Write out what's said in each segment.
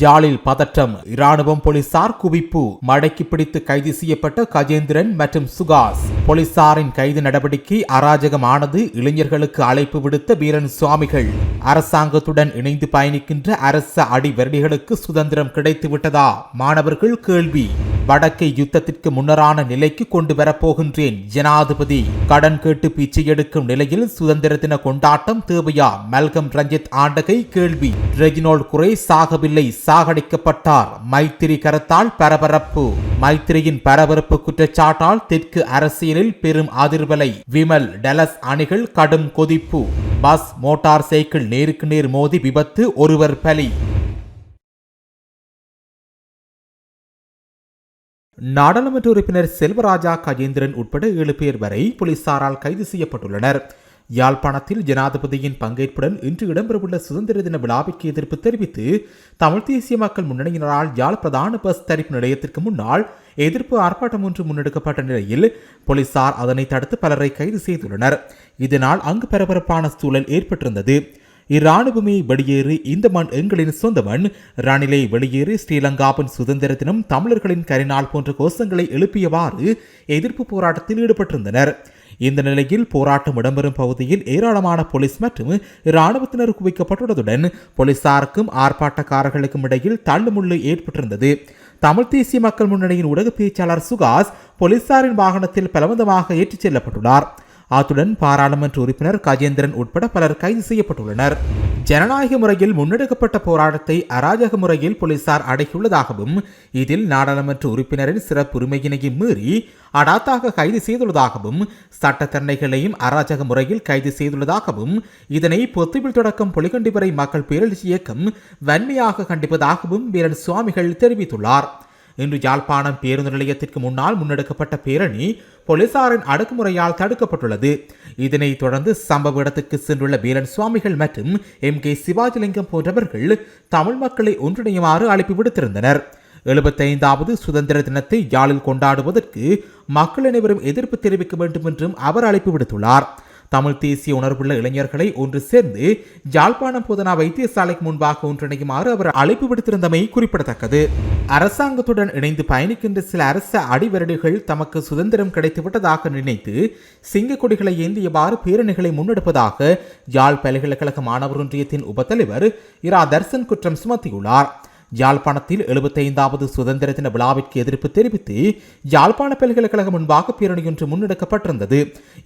யாழில் பதற்றம் இராணுவம் போலீசார் குவிப்பு மடக்கி பிடித்து கைது செய்யப்பட்ட கஜேந்திரன் மற்றும் சுகாஸ். போலீசாரின் கைது நடவடிக்கை அராஜகமானது இளைஞர்களுக்கு அழைப்பு விடுத்த வீரன் சுவாமிகள். அரசாங்கத்துடன் இணைந்து பயணிக்கின்ற அரச அடிவரடிகளுக்கு சுதந்திரம் கிடைத்து விட்டதா மாணவர்கள் கேள்வி. வடக்கை யுத்தத்திற்கு முன்னரான நிலைக்கு கொண்டு வரப்போகின்றேன். ஜனாதிபதி கடன் கேட்டு பிச்சை எடுக்கும் நிலையில் சுதந்திர தின கொண்டாட்டம் தேவையா? மல்கம் ரஞ்சித் ஆண்டகை கேள்வி. ரெஜினோல் குறை சாகவில்லை சாகடிக்கப்பட்டார். மைத்திரி கரத்தால் பரபரப்பு. மைத்திரியின் பரபரப்பு குற்றச்சாட்டால் தெற்கு அரசியலில் பெரும் அதிர்வலை. விமல் டெலஸ் அணிகள் கடும் கொதிப்பு. பஸ் மோட்டார் சைக்கிள் நேருக்கு நேர் மோதி விபத்து ஒருவர் பலி. நாடாளுமன்ற உறுப்பினர் செல்வராஜா கஜேந்திரன் உட்பட ஏழு பேர் வரை போலீசாரால் கைது செய்யப்பட்டுள்ளனர். யாழ்ப்பாணத்தில் ஜனாதிபதியின் பங்கேற்புடன் இன்று இடம்பெறவுள்ள சுதந்திர தின விழாவிற்கு எதிர்ப்பு தெரிவித்து தமிழ் தேசிய மக்கள் முன்னணியினரால் யாழ் பிரதான பஸ் தரிப்பு நிலையத்திற்கு முன்னால் எதிர்ப்பு ஆர்ப்பாட்டம் ஒன்று முன்னெடுக்கப்பட்ட நிலையில் போலீசார் அதனை தடுத்து பலரை கைது செய்துள்ளனர். இதனால் அங்கு பரபரப்பான சூழல் ஏற்பட்டிருந்தது. இராணுவமே வெளியேறு இந்த மண் எங்களின் சொந்த மண். ரணிலை வெளியேறு ஸ்ரீலங்காவின் சுதந்திர தினம் தமிழர்களின் கரிநாள் போன்ற கோஷங்களை எழுப்பியவாறு எதிர்ப்பு போராட்டத்தில் ஈடுபட்டிருந்தனர். இந்த நிலையில் போராட்டம் இடம்பெறும் பகுதியில் ஏராளமான போலீஸ் மற்றும் இராணுவத்தினர் குவிக்கப்பட்டுள்ளதுடன் போலீசாருக்கும் ஆர்ப்பாட்டக்காரர்களுக்கும் இடையில் தள்ளுமுள்ளு ஏற்பட்டிருந்தது. தமிழ் தேசிய மக்கள் முன்னணியின் ஊடக பேச்சாளர் சுகாஸ் போலீசாரின் வாகனத்தில் பலவந்தமாக ஏற்றிச் செல்லப்பட்டுள்ளார். அத்துடன் பாராளுமன்ற உறுப்பினர் கஜேந்திரன் உட்பட பலர் கைது செய்யப்பட்டுள்ளனர். ஜனநாயக முறையில் முன்னெடுக்கப்பட்ட போராட்டத்தை அராஜக முறையில் போலீசார் அடக்கியுள்ளதாகவும் இதில் நாடாளுமன்ற உறுப்பினரின் சிறப்பு உரிமையினையை மீறி அடாத்தாக கைது செய்துள்ளதாகவும் சட்டத்தரணைகளையும் அராஜக முறையில் கைது செய்துள்ளதாகவும் இதனை பொத்துவில் தொடக்கம் பொலிகண்டி வரை மக்கள் பேரழிச்சி இயக்கம் வன்மையாக கண்டிப்பதாகவும் வீரன் சுவாமிகள் தெரிவித்துள்ளார். இன்று யாழ்ப்பாணம் பேருந்து நிலையத்திற்கு முன்னால் முன்னெடுக்கப்பட்ட பேரணி போலீசாரின் அடக்குமுறையால் தடுக்கப்பட்டுள்ளது. இதனைத் தொடர்ந்து சம்பவ இடத்துக்கு சென்றுள்ள வீரன் சுவாமிகள் மற்றும் எம் கே சிவாஜிலிங்கம் போன்றவர்கள் தமிழ் மக்களை ஒன்றிணையுமாறு அழைப்பு விடுத்திருந்தனர். எழுபத்தைந்தாவது சுதந்திர தினத்தை யாழில் கொண்டாடுவதற்கு மக்கள் அனைவரும் எதிர்ப்பு தெரிவிக்க வேண்டும் என்றும் அவர் அழைப்பு விடுத்துள்ளார். தமிழ் தேசிய உணர்வுள்ள இளைஞர்களை ஒன்று சேர்ந்து ஜாழ்ப்பாணம் போதனா வைத்தியசாலைக்கு முன்பாக ஒன்றிணையுமாறு அவர் அழைப்பு விடுத்திருந்தமை குறிப்பிடத்தக்கது. அரசாங்கத்துடன் இணைந்து பயணிக்கின்ற சில அரச அடிவரடிகள் தமக்கு சுதந்திரம் கிடைத்துவிட்டதாக நினைத்து சிங்க கொடிகளை ஏந்தியவாறு பேரணிகளை முன்னெடுப்பதாக யாழ் பல்கலைக்கழக மாணவர் ஒன்றியத்தின் உபத்தலைவர் இரா தர்சன் குற்றம் சுமத்தியுள்ளார். யாழ்ப்பாணத்தில் எழுபத்தைந்தாவது சுதந்திர தின விழாவிற்கு எதிர்ப்பு தெரிவித்து யாழ்ப்பாண பல்கலைக்கழகம் முன்பாக பேரணியொன்று முன்னெடுக்கப்பட்டிருந்தது.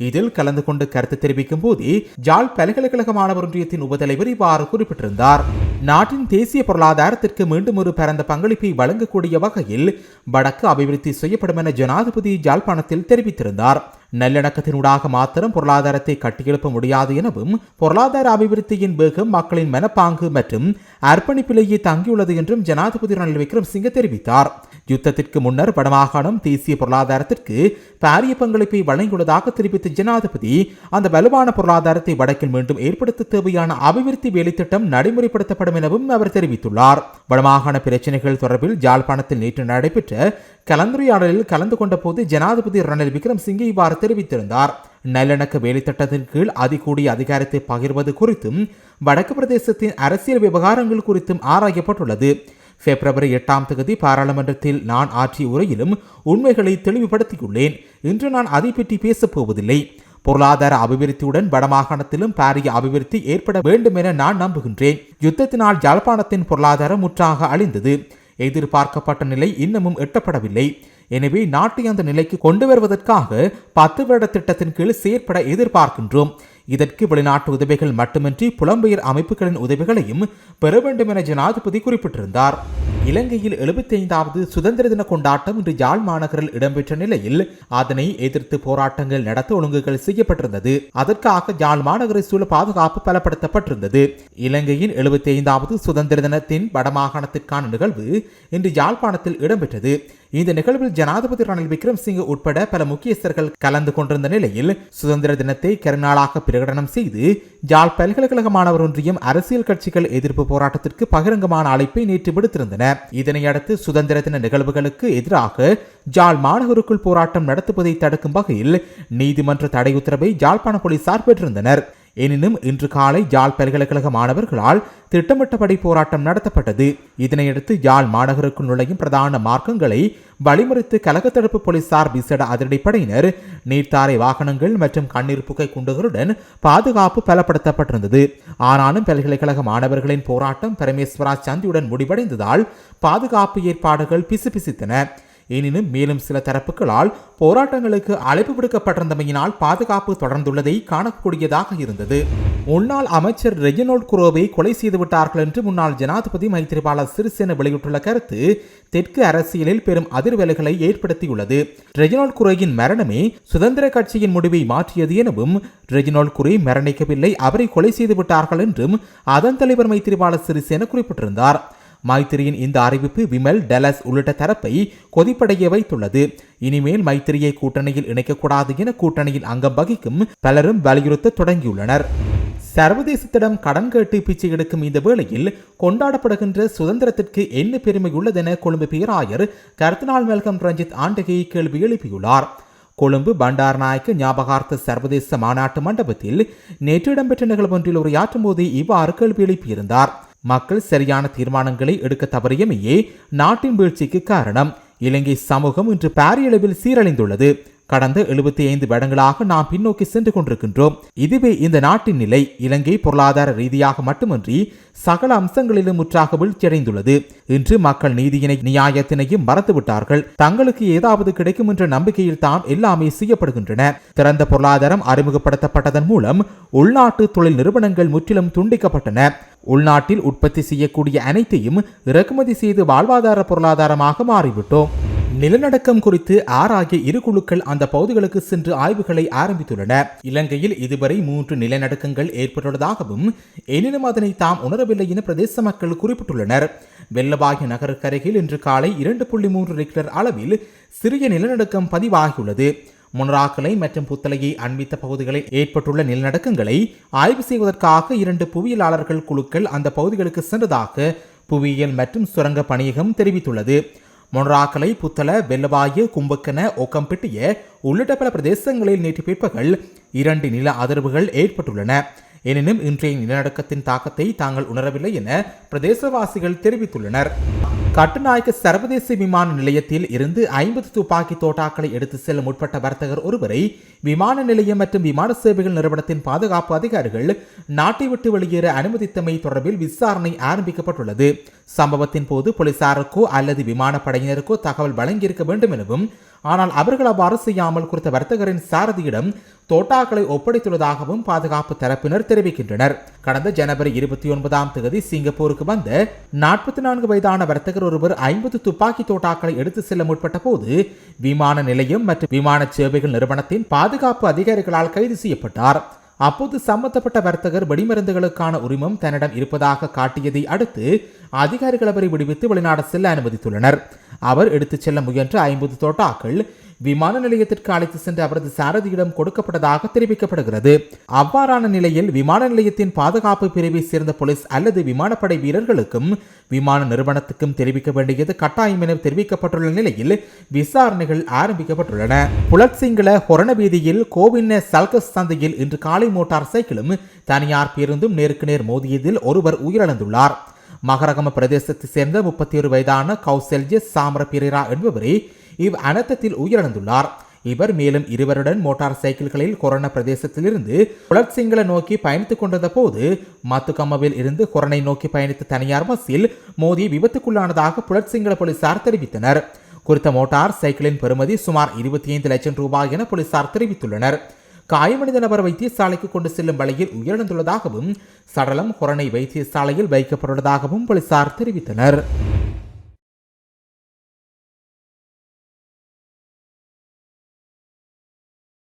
இதில் கலந்து கொண்டு கருத்து தெரிவிக்கும் போதே யாழ் பல்கலைக்கழக மாணவர் ஒன்றியத்தின் உபதலைவர் இவ்வாறு குறிப்பிட்டிருந்தார். நாட்டின் தேசிய பொருளாதாரத்திற்கு மீண்டும் ஒரு பரந்த பங்களிப்பை வழங்கக்கூடிய வகையில் வடக்கு அபிவிருத்தி செய்யப்படும் என ஜனாதிபதி யாழ்ப்பாணத்தில் தெரிவித்திருந்தார். நல்லிணக்கத்தினூடாக மாத்திரம் பொருளாதாரத்தை கட்டியெழுப்ப முடியாது எனவும் பொருளாதார அபிவிருத்தியின் வேகம் மக்களின் மனப்பாங்கு மற்றும் அர்ப்பணிப்பிலேயே தங்கியுள்ளது என்றும் ஜனாதிபதி ரணில் விக்ரம்சிங்க தெரிவித்தார். யுத்தத்திற்கு முன்னர் வடமாகாணம் தேசிய பொருளாதாரத்திற்கு பாரிய பங்களிப்பை வழங்கியுள்ளதாக தெரிவித்த ஜனாதிபதி அந்த வலுவான பொருளாதாரத்தை வடக்கில் மீண்டும் ஏற்படுத்த தேவையான அபிவிருத்தி வேலைத்திட்டம் நடைமுறைப்படுத்தப்படும் எனவும் அவர் தெரிவித்துள்ளார். வடமாகாண பிரச்சினைகள் தொடர்பில் ஜாழ்ப்பாணத்தில் நேற்று நடைபெற்ற கலந்துரையாடலில் கலந்து கொண்ட போது ஜனாதிபதி ரணில் விக்ரம்சிங்கே இவ்வாறு தெரிவித்திருந்தார். நல்லிணக்க வேலைத்திட்டத்தின் கீழ் அதிகூடிய அதிகாரத்தை பகிர்வது குறித்தும் வடக்கு பிரதேசத்தின் அரசியல் விவகாரங்கள் குறித்தும் ஆராயப்பட்டுள்ளது. பிப்ரவரி எட்டாம் தேதி பாராளுமன்றத்தில் நான் ஆற்றிய உரையிலும் உண்மைகளை தெளிவுபடுத்தியுள்ளேன். இன்று நான் அதை பற்றி பேசப் போவதில்லை. பொருளாதார அபிவிருத்தியுடன் வடமாகாணத்திலும் பாரிய அபிவிருத்தி ஏற்பட வேண்டும் என நான் நம்புகின்றேன். யுத்தத்தினால் ஜாழ்ப்பாணத்தின் பொருளாதாரம் முற்றாக அழிந்தது. எதிர்பார்க்கப்பட்ட நிலை இன்னமும் எட்டப்படவில்லை. எனவே நாட்டை அந்த நிலைக்கு கொண்டு வருவதற்காக பத்து வருட திட்டத்தின் கீழ் செயற்பட எதிர்பார்க்கின்றோம். இதற்கு வெளிநாட்டு உதவிகள் மட்டுமின்றி புலம்பெயர் அமைப்புகளின் உதவிகளையும் பெற வேண்டும் என ஜனாதிபதி குறிப்பிட்டிருந்தார். இலங்கையில் எழுபத்தி ஐந்தாவது சுதந்திர தின கொண்டாட்டம் இன்று யாழ் மாநகரில் இடம்பெற்ற நிலையில் அதனை எதிர்த்து போராட்டங்கள் நடத்த ஒழுங்குகள் செய்யப்பட்டிருந்தது. அதற்காக யாழ் மாநகரை சூழ பாதுகாப்பு பலப்படுத்தப்பட்டிருந்தது. இலங்கையின் எழுபத்தி ஐந்தாவது சுதந்திர தினத்தின் வடமாகாணத்திற்கான நிகழ்வு இன்று யாழ்ப்பாணத்தில் இடம்பெற்றது. இந்த நிகழ்வில் ஜனாதிபதி ரணில் விக்ரம்சிங் உட்பட பல முக்கியஸ்தர்கள் கலந்து கொண்டிருந்த நிலையில் சுதந்திர தினத்தை கருநாளாக பிரகடனம் செய்து ஜாழ் பல்கலைக்கழக மாணவர் ஒன்றியம் அரசியல் கட்சிகள் எதிர்ப்பு போராட்டத்திற்கு பகிரங்கமான அழைப்பை நேற்று விடுத்திருந்தன. இதனையடுத்து சுதந்திர தின நிகழ்வுகளுக்கு எதிராக ஜாழ் மாணவருக்குள் போராட்டம் நடத்துவதை தடுக்கும் வகையில் நீதிமன்ற தடை உத்தரவை ஜாழ்ப்பாண போலீசார் பெற்றிருந்தனர். எனினும் இன்று காலை யாழ் பல்கலைக்கழக மாணவர்களால் திட்டமிட்டபடி போராட்டம் நடத்தப்பட்டது. இதனையடுத்து யாழ் மாநகருக்குள் நுழையும் பிரதான மார்க்கங்களை வழிமறித்து கலக தடுப்பு போலீசார் விசேட அதிரடிப்படையினர் நீர்த்தாரை வாகனங்கள் மற்றும் கண்ணீர் புகை குண்டுகளுடன் பாதுகாப்பு பலப்படுத்தப்பட்டிருந்தது. ஆனாலும் பல்கலைக்கழக மாணவர்களின் போராட்டம் பரமேஸ்வரா சந்தியுடன் முடிவடைந்ததால் பாதுகாப்பு ஏற்பாடுகள் பிசுபிசுத்தன. எனினும் மேலும் சில தரப்புகளால் போராட்டங்களுக்கு அழைப்பு விடுக்கப்பட்டிருந்தமையினால் பாதுகாப்பு தொடர்ந்துள்ளதை காணக்கூடியதாக இருந்தது. முன்னாள் அமைச்சர் ரெஜினோல்ட் குரோவை கொலை செய்துவிட்டார்கள் என்று முன்னாள் ஜனாதிபதி மைத்திரிபால சிறிசேன வெளியிட்டுள்ள கருத்து தெற்கு அரசியலில் பெரும் அதிர்வலைகளை ஏற்படுத்தியுள்ளது. ரெஜினோல்ட் குரோயின் மரணமே சுதந்திர கட்சியின் முடிவை மாற்றியது எனவும் ரெஜினோல்ட் குரே மரணிக்கவில்லை அவரை கொலை செய்துவிட்டார்கள் என்றும் அதன் தலைவர் மைத்திரிபால சிறிசேன குறிப்பிட்டிருந்தார். மைத்திரியின் இந்த அறிவிப்பு விமல் டெலஸ் உள்ளிட்ட தரப்பை கொதிப்படைய வைத்துள்ளது. இனிமேல் மைத்திரியை கூட்டணியில் இணைக்கக்கூடாது என கூட்டணியில் அங்கம் வகிக்கும் பலரும் வலியுறுத்த தொடங்கியுள்ளனர். சர்வதேசத்திடம் கடன் கேட்டு பிச்சை எடுக்கும் இந்த வேளையில் கொண்டாடப்படுகின்ற சுதந்திரத்திற்கு என்ன பெருமை உள்ளதென கொழும்பு பேராயர் கர்த்தனால் மெல்கம் ரஞ்சித் ஆண்டகையை கேள்வி எழுப்பியுள்ளார். கொழும்பு பண்டாரநாயக்க ஞாபகார்த்த சர்வதேச மாநாட்டு மண்டபத்தில் நேற்று இடம்பெற்ற நிகழ்வொன்றில் உரையாற்றும் போது இவ்வாறு கேள்வி எழுப்பியிருந்தார். மக்கள் சரியான தீர்மானங்களை எடுக்க தவறியமையே நாட்டின் வீழ்ச்சிக்கு காரணம். இலங்கை சமூகம் இன்று பாரியளவில் சீரழிந்துள்ளது. கடந்த எழுபத்தி ஐந்து வருடங்களாக நாம் பின்னோக்கி சென்று கொண்டிருக்கின்றோம். இதுவே இந்த நாட்டின் நிலை. இலங்கை பொருளாதார ரீதியாக மட்டுமின்றி சகல அம்சங்களிலும் முற்றாக வீழ்ச்சியடைந்துள்ளது. இன்று மக்கள் நீதியினை நியாயத்தினையும் மறந்துவிட்டார்கள். தங்களுக்கு ஏதாவது கிடைக்கும் என்ற நம்பிக்கையில் தான் எல்லாமே செய்யப்படுகின்றன. திறந்த பொருளாதாரம் அறிமுகப்படுத்தப்பட்டதன் மூலம் உள்நாட்டு தொழில் நிறுவனங்கள் முற்றிலும் துண்டிக்கப்பட்டன. உள்நாட்டில் உற்பத்தி செய்யக்கூடிய அனைத்தையும் இறக்குமதி செய்து வாழ்வாதார பொருளாதாரமாக மாறிவிட்டோம். நிலநடுக்கம் குறித்து ஆராய இரு குழுக்கள் அந்த பகுதிகளுக்கு சென்று ஆய்வுகளை ஆரம்பித்துள்ளன. இலங்கையில் இதுவரை மூன்று நிலநடுக்கங்கள் ஏற்பட்டுள்ளதாகவும் எனினும் அதனை தாம் உணரவில்லை என பிரதேச மக்கள் குறிப்பிட்டுள்ளனர். வெள்ளவாகி நகருக்கருகில் இன்று காலை இரண்டு புள்ளி மூன்று ரிக்டர் அளவில் சிறிய நிலநடுக்கம் பதிவாகியுள்ளது. முனராக்கலை மற்றும் புத்தலையை அண்மித்த பகுதிகளில் ஏற்பட்டுள்ள நிலநடுக்கங்களை ஆய்வு செய்வதற்காக இரண்டு புவியியலாளர்கள் குழுக்கள் அந்த பகுதிகளுக்கு சென்றதாக புவியியல் மற்றும் சுரங்க பணியகம் தெரிவித்துள்ளது. மொனராக்கலை புத்தள வெள்ளவாயு கும்பக்கன ஒக்கம்பிட்டிய உள்ளிட்ட பல பிரதேசங்களில் நேற்று பிற்பகல் இரண்டு நில அதிர்வுகள் ஏற்பட்டுள்ளன. எனினும் இன்றைய நிலநடுக்கத்தின் தாக்கத்தை தாங்கள் உணரவில்லை என பிரதேசவாசிகள் தெரிவித்துள்ளனர். கட்டுநாயக்க சர்வதேச விமான நிலையத்தில் இருந்து ஐம்பது துப்பாக்கி தோட்டாக்களை எடுத்து செல்ல முற்பட்ட வர்த்தகர் ஒருவரை விமான நிலையம் மற்றும் விமான சேவைகள் நிறுவனத்தின் பாதுகாப்பு அதிகாரிகள் நாட்டை விட்டு வெளியேற அனுமதித்தமை தொடர்பில் விசாரணை ஆரம்பிக்கப்பட்டுள்ளது. சம்பவத்தின் போது போலீசாருக்கோ அல்லது விமானப்படையினருக்கோ தகவல் வழங்கியிருக்க வேண்டும் எனவும் ஆனால் அவர்கள் அவ்வாறு செய்யாமல் குறித்த வர்த்தகரின் சாரதியிடம் தோட்டாக்களை ஒப்படைத்துள்ளதாகவும் பாதுகாப்பு தரப்பினர் தெரிவிக்கின்றனர். கடந்த ஜனவரி இருபத்தி ஒன்பதாம் தேதி சிங்கப்பூருக்கு வந்த நாற்பத்தி நான்கு வயதான வர்த்தகர் ஒருவர் ஐம்பது துப்பாக்கி தோட்டாக்களை எடுத்து செல்ல முற்பட்ட போது விமான நிலையம் மற்றும் விமான சேவைகள் நிறுவனத்தின் பாதுகாப்பு அதிகாரிகளால் கைது செய்யப்பட்டார். அப்போது சம்பந்தப்பட்ட வர்த்தகர் வெடிமருந்துகளுக்கான உரிமம் தன்னிடம் இருப்பதாக காட்டியதை அடுத்து அதிகாரிகள் அவரை விடுவித்து வெளிநாடு செல்ல அனுமதித்துள்ளனர். அவர் எடுத்துச் செல்ல முயன்ற ஐம்பது தோட்டாக்கள் விமான நிலையத்திற்கு அழைத்து சென்று அவரது சாரதியிடம் கொடுக்கப்பட்டதாக தெரிவிக்கப்படுகிறது. அவ்வாறான நிலையில் விமான நிலையத்தின் பாதுகாப்பு பிரிவை சேர்ந்த போலீஸ் அல்லது விமானப்படை வீரர்களுக்கும் விமான நிறுவனத்துக்கும் தெரிவிக்க வேண்டியது கட்டாயம் என தெரிவிக்கப்பட்டுள்ள நிலையில் விசாரணைகள் ஆரம்பிக்கப்பட்டுள்ளன. புலட்சிங்கள ஹொரண வீதியில் கோவின்ன சல்கஸ் சந்தையில் இன்று காலை மோட்டார் சைக்கிளும் தனியார் பேருந்தும் நேருக்கு நேர் மோதியதில் ஒருவர் உயிரிழந்துள்ளார். மகரகம பிரதேசத்தைச் சேர்ந்த முப்பத்தி ஒரு வயதான கௌசல்ய சாமர பிரேரா என்பவரை இவ் அனர்த்தத்தில் உயிரிழந்துள்ளார். இவர் மேலும் இருவருடன் மோட்டார் சைக்கிள்களில் கொரோனா பிரதேசத்திலிருந்து குளத்சிங்கள நோக்கி பயணித்துக் கொண்டிருந்த போது மத்துக்கம்மவில் இருந்து கொரோனை நோக்கி பயணித்த தனியார் பஸ்ஸில் மோதி விபத்துக்குள்ளானதாக புலட்சிங்கள போலீசார் தெரிவித்தனர். குறித்த மோட்டார் சைக்கிளின் பெறுமதி சுமார் இருபத்தி ஐந்து லட்சம் ரூபாய் என போலீசார் தெரிவித்துள்ளனர். காயமடைந்த நபர் வைத்தியசாலைக்கு கொண்டு செல்லும் வழியில் உயிரிழந்துள்ளதாகவும் சடலம் கொரோனை வைத்தியசாலையில் வைக்கப்பட்டுள்ளதாகவும் போலீசார் தெரிவித்தனர்.